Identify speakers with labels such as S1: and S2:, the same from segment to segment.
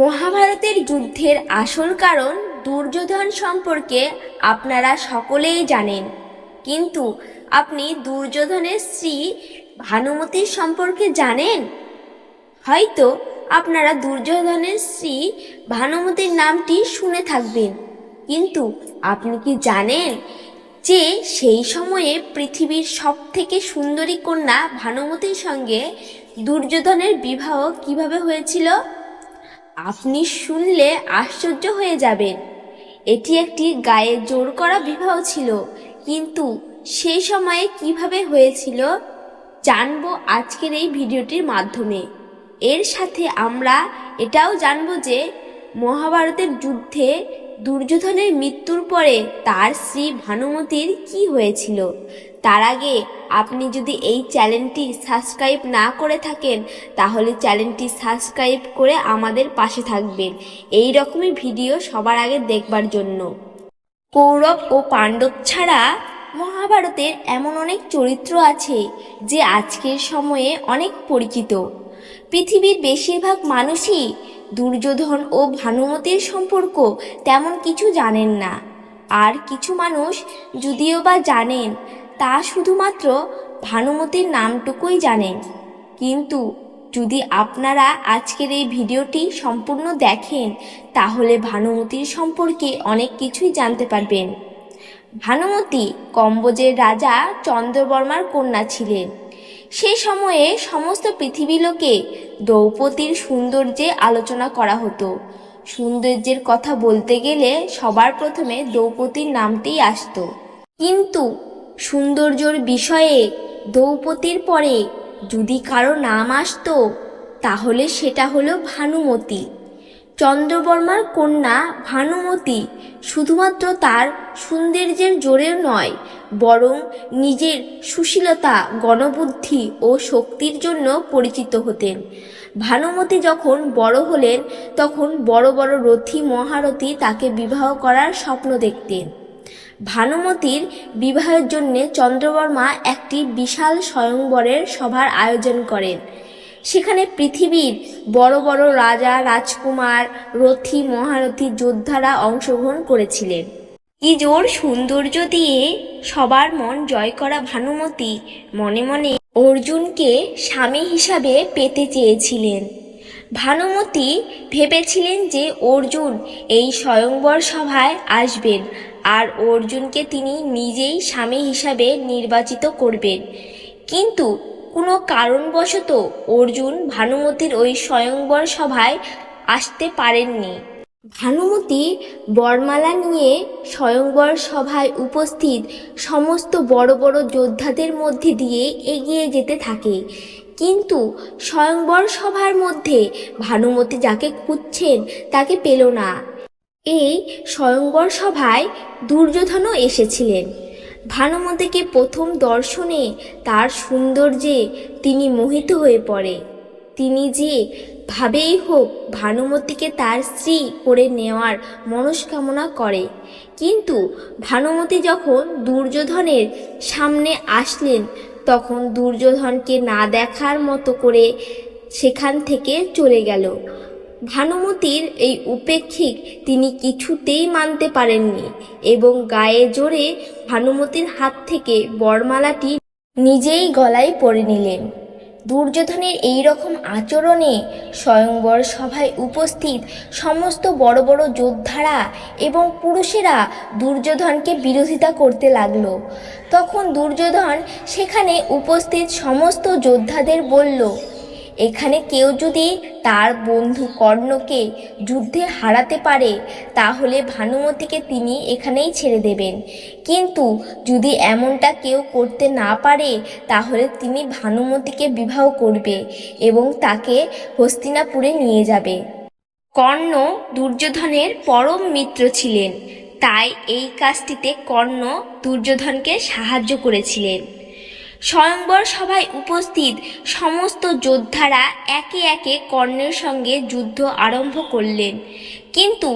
S1: মহাভারতের যুদ্ধের আসল কারণ দুর্যোধন সম্পর্কে আপনারা সকলেই জানেন। কিন্তু আপনি দুর্যোধনের স্ত্রী ভানুমতির সম্পর্কে জানেন? হয়তো আপনারা দুর্যোধনের স্ত্রী ভানুমতির নামটি শুনে থাকবেন। কিন্তু আপনি কি জানেন যে সেই সময়ে পৃথিবীর সব থেকে সুন্দরী কন্যা ভানুমতির সঙ্গে দুর্যোধনের বিবাহ কীভাবে হয়েছিল? আপনি শুনলে আশ্চর্য হয়ে যাবেন। এটি একটি গায়ে জোর করা বিবাহ ছিল, কিন্তু সেই সময়ে কীভাবে হয়েছিল জানব আজকের এই ভিডিওটির মাধ্যমে। এর সাথে আমরা এটাও জানব যে মহাভারতের যুদ্ধে দুর্যোধনের মৃত্যুর পরে তার স্ত্রী ভানুমতির কি হয়েছিল? তার আগে আপনি যদি এই চ্যানেলটি সাবস্ক্রাইব না করে থাকেন, তাহলে চ্যানেলটি সাবস্ক্রাইব করে আমাদের পাশে থাকবেন। এই রকমই ভিডিও সবার আগে দেখবার জন্য। কৌরব ও পাণ্ডব ছাড়া মহাভারতের এমন অনেক চরিত্র আছে যে আজকের সময়ে অনেক পরিচিত। পৃথিবীর বেশিরভাগ মানুষই দুর্যোধন ও ভানুমতির সম্পর্ক তেমন কিছু জানেন না। আর কিছু মানুষ যদিও বা জানেন, তা শুধুমাত্র ভানুমতির নামটুকুই জানেন। কিন্তু যদি আপনারা আজকের এই ভিডিওটি সম্পূর্ণ দেখেন, তাহলে ভানুমতির সম্পর্কে অনেক কিছুই জানতে পারবেন। ভানুমতি কম্বোজের রাজা চন্দ্রবর্মার কন্যা ছিলেন। সে সময়ে সমস্ত পৃথিবী লোকে দ্রৌপদীর সৌন্দর্যে আলোচনা করা হতো। সৌন্দর্যের কথা বলতে গেলে সবার প্রথমে দ্রৌপদীর নামটিই আসত। কিন্তু সৌন্দর্যর বিষয়ে দ্রৌপদীর পরে যদি কারও নাম আসতো, তাহলে সেটা হলো ভানুমতি। চন্দ্রবর্মার কন্যা ভানুমতি শুধুমাত্র তার সৌন্দর্যের জোরে নয়, বরং নিজের সুশীলতা, গণবুদ্ধি ও শক্তির জন্য পরিচিত হতেন। ভানুমতি যখন বড় হলেন, তখন বড় বড় রথী মহারথী তাকে বিবাহ করার স্বপ্ন দেখতেন। ভানুমতির বিবাহের জন্যে চন্দ্রবর্মা একটি বিশাল স্বয়ংবরের সভার আয়োজন করেন। সেখানে পৃথিবীর বড় বড় রাজা, রাজকুমার, রথী, মহারথী, যোদ্ধারা অংশগ্রহণ করেছিলেন। কি জোর সৌন্দর্য দিয়ে সবার মন জয় করা ভানুমতি মনে মনে অর্জুনকে স্বামী হিসাবে পেতে চেয়েছিলেন। ভানুমতি ভেবেছিলেন যে অর্জুন এই স্বয়ংবর সভায় আসবেন আর অর্জুনকে তিনি নিজেই স্বামী হিসাবে নির্বাচিত করবেন। কিন্তু কোনো কারণবশত অর্জুন ভানুমতির ওই স্বয়ংবর সভায় আসতে পারেননি। ভানুমতি বরমালা নিয়ে স্বয়ংবর সভায় উপস্থিত সমস্ত বড় বড় যোদ্ধাদের মধ্যে দিয়ে এগিয়ে যেতে থাকে। কিন্তু স্বয়ংবর সভার মধ্যে ভানুমতি যাকে খুঁজছেন তাকে পেল না। এই স্বয়ংবর সভায় দুর্যোধনও এসেছিলেন। ভানুমতিকে প্রথম দর্শনে তার সৌন্দর্যে তিনি মোহিত হয়ে পড়ে। তিনি যে ভাবেই হোক ভানুমতিকে তার স্ত্রী করে নেওয়ার মনস্কামনা করে। কিন্তু ভানুমতি যখন দুর্যোধনের সামনে আসলেন, তখন দুর্যোধনকে না দেখার মতো করে সেখান থেকে চলে গেল। ভানুমতির এই উপেক্ষিক তিনি কিছুতেই মানতে পারেননি এবং গায়ে জোরে ভানুমতির হাত থেকে বরমালাটি নিজেই গলায় পরে নিলেন। দুর্যোধনের এই রকম আচরণে স্বয়ংবর সভায় উপস্থিত সমস্ত বড় বড় যোদ্ধারা এবং পুরুষেরা দুর্যোধনকে বিরোধিতা করতে লাগল। তখন দুর্যোধন সেখানে উপস্থিত সমস্ত যোদ্ধাদের বলল এখানে কেউ যদি তার বন্ধু কর্ণকে যুদ্ধে হারাতে পারে, তাহলে ভানুমতিকে তিনি এখানেই ছেড়ে দেবেন। কিন্তু যদি এমনটা কেউ করতে না পারে, তাহলে তিনি ভানুমতিকে বিবাহ করবে এবং তাকে হস্তিনাপুরে নিয়ে যাবে। কর্ণ দুর্যোধনের পরম মিত্র ছিলেন, তাই এই কাজটিতে কর্ণ দুর্যোধনকে সাহায্য করেছিলেন। স্বয়ংবর সভায় উপস্থিত সমস্ত যোদ্ধারা একে একে কর্ণের সঙ্গে যুদ্ধ আরম্ভ করলেন। কিন্তু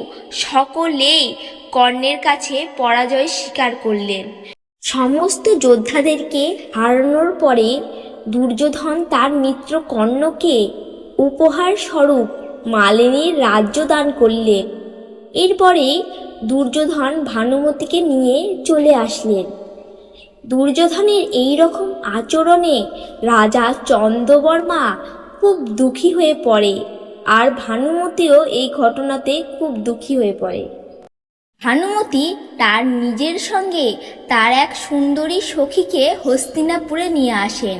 S1: সকলেই কর্ণের কাছে পরাজয় স্বীকার করলেন। সমস্ত যোদ্ধাদেরকে হারানোর পরে দুর্যোধন তার মিত্র কর্ণকে উপহার স্বরূপ মালিনীর রাজ্য দান করলেন। এরপরে দুর্যোধন ভানুমতিকে নিয়ে চলে আসলেন। দুর্যোধনের এই রকম আচরণে রাজা চন্দ্রবর্মা খুব দুঃখী হয়ে পড়ে। আর ভানুমতিও এই ঘটনাতে খুব দুঃখী হয়ে পড়ে। ভানুমতি তার নিজের সঙ্গে তার এক সুন্দরী সখীকে হস্তিনাপুরে নিয়ে আসেন।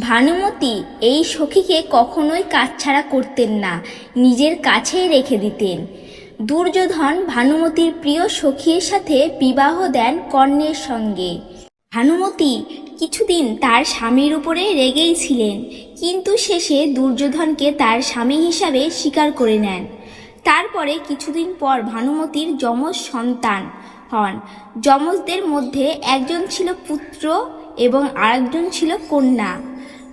S1: ভানুমতি এই সখীকে কখনোই কাছছাড়া করতেন না, নিজের কাছেই রেখে দিতেন। দুর্যোধন ভানুমতির প্রিয় সখীর সাথে বিবাহ দেন কর্ণের সঙ্গে। ভানুমতি কিছুদিন তার স্বামীর উপরে রেগেই ছিলেন, কিন্তু শেষে দুর্যোধনকে তার স্বামী হিসাবে স্বীকার করে নেন। তারপরে কিছুদিন পর ভানুমতির যমজ সন্তান হন। যমজদের মধ্যে একজন ছিল পুত্র এবং আরেকজন ছিল কন্যা।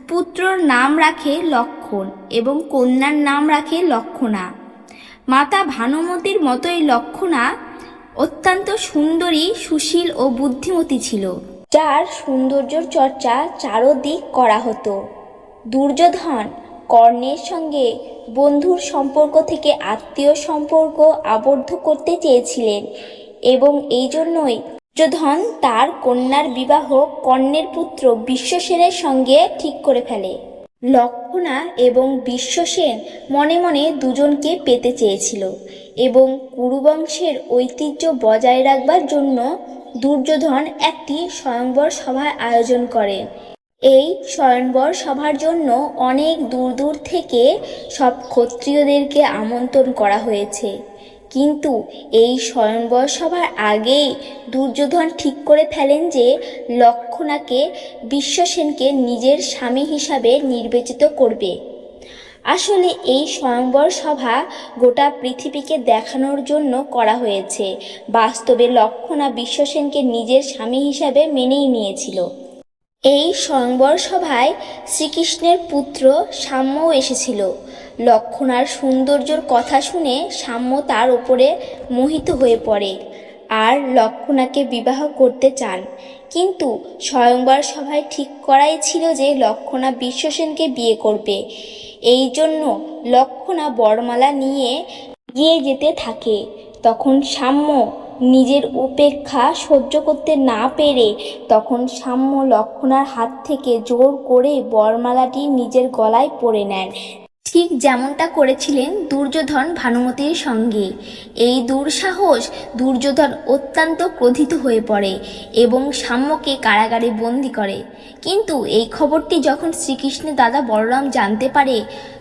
S1: পুত্রর নাম রাখে লক্ষণ এবং কন্যার নাম রাখে লক্ষণা। মাতা ভানুমতির মতোই লক্ষণা অত্যন্ত সুন্দরী, সুশীল ও বুদ্ধিমতী ছিল। যার সৌন্দর্যর চর্চা চারদিক করা হতো। দুর্যোধন কর্ণের সঙ্গে বন্ধুর সম্পর্ক থেকে আত্মীয় সম্পর্ক আবদ্ধ করতে চেয়েছিলেন এবং এই জন্যই দুর্যোধন তার কন্যার বিবাহ কর্ণের পুত্র বিশ্বসেনের সঙ্গে ঠিক করে ফেলে। লক্ষণা এবং বিশ্বসেন মনে মনে দুজনকে পেতে চেয়েছিল এবং কুরুবংশের ঐতিহ্য বজায় রাখবার জন্য দুর্যোধন একটি স্বয়ংবর সভার আয়োজন করে। এই স্বয়ংবর সভার জন্য অনেক দূর দূর থেকে সব ক্ষত্রিয়দেরকে আমন্ত্রণ করা হয়েছে। কিন্তু এই স্বয়ংবর সভার আগেই দুর্যোধন ঠিক করে ফেলেন যে লক্ষণাকে বিশ্বসেনকে নিজের স্বামী হিসাবে নির্বাচিত করবে। আসলে এই স্বয়ংবর সভা গোটা পৃথিবীকে দেখানোর জন্য করা হয়েছে। বাস্তবে লক্ষণা বিশ্বসেনকে নিজের স্বামী হিসাবে মেনেই নিয়েছিল। এই স্বয়ংবর সভায় শ্রীকৃষ্ণের পুত্র সাম্যও এসেছিল। লক্ষণার সৌন্দর্যর কথা শুনে সাম্য তার উপরে মোহিত হয়ে পড়ে। আর লক্ষণাকে বিবাহ করতে চান। কিন্তু স্বয়ংবর সভায় ঠিক করাই ছিল যে লক্ষণা বিশ্বসেনকে বিয়ে করবে। এই জন্য লক্ষণা বরমালা নিয়ে গিয়ে যেতে থাকে। তখন সাম্য নিজের উপেক্ষা সহ্য করতে না পেরে তখন সাম্য লক্ষণার হাত থেকে জোর করে বরমালাটি নিজের গলায় পরে নেন ঠিক যেমনটা করেছিলেন দুর্যোধন ভানুমতির সঙ্গে। এই দুঃসাহস দুর্যোধন অত্যন্ত ক্রোধিত হয়ে পড়ে এবং সাম্যকে কারাগারে বন্দি করে। কিন্তু এই খবরটি যখন শ্রীকৃষ্ণের দাদা বলরাম জানতে পারে,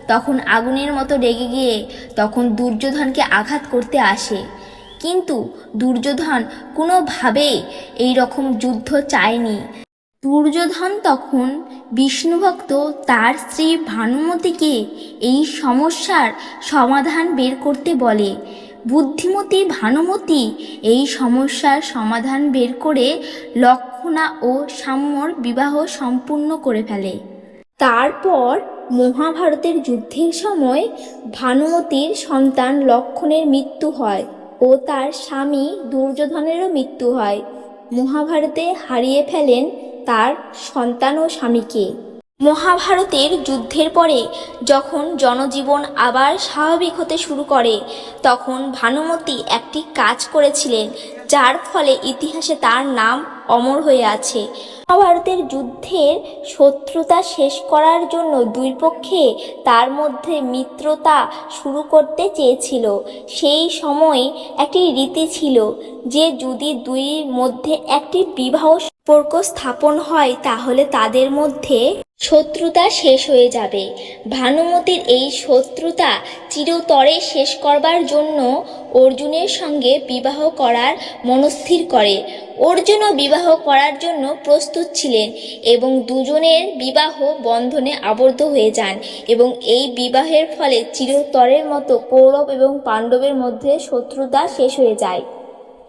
S1: তখন আগুনের মতো রেগে গিয়ে তখন দুর্যোধনকে আঘাত করতে আসে। কিন্তু দুর্যোধন কোনোভাবেই এই রকম যুদ্ধ চায়নি। দুর্যোধন তখন বিষ্ণুভক্ত তার স্ত্রী ভানুমতিকে এই সমস্যার সমাধান বের করতে বলে। বুদ্ধিমতী ভানুমতি এই সমস্যার সমাধান বের করে লক্ষণা ও সাম্যর বিবাহ সম্পূর্ণ করে ফেলে। তারপর মহাভারতের যুদ্ধের সময় ভানুমতির সন্তান লক্ষণের মৃত্যু হয় ও তার স্বামী দুর্যোধনেরও মৃত্যু হয়। মহাভারতে হারিয়ে ফেলেন তার সন্তান ও স্বামীকে। মহাভারতের যুদ্ধের পরে যখন জনজীবন আবার স্বাভাবিক হতে শুরু করে, তখন ভানুমতি একটি কাজ করেছিলেন, যার ফলে ইতিহাসে তার নাম অমর হয়ে আছে। মহাভারতের যুদ্ধের শত্রুতা শেষ করার জন্য দুই পক্ষে তার মধ্যে মিত্রতা শুরু করতে চেয়েছিল। সেই সময় একটি রীতি ছিল যে যদি দুই মধ্যে একটি বিবাহ সম্পর্ক স্থাপন হয় তাহলে তাদের মধ্যে শত্রুতা শেষ হয়ে যাবে। ভানুমতির এই শত্রুতা চিরতরে শেষ করবার জন্য অর্জুনের সঙ্গে বিবাহ করার মনস্থির করে। অর্জুনও বিবাহ করার জন্য প্রস্তুত ছিলেন এবং দুজনের বিবাহ বন্ধনে আবদ্ধ হয়ে যান এবং এই বিবাহের ফলে চিরতরের মতো কৌরব এবং পাণ্ডবের মধ্যে শত্রুতা শেষ হয়ে যায়।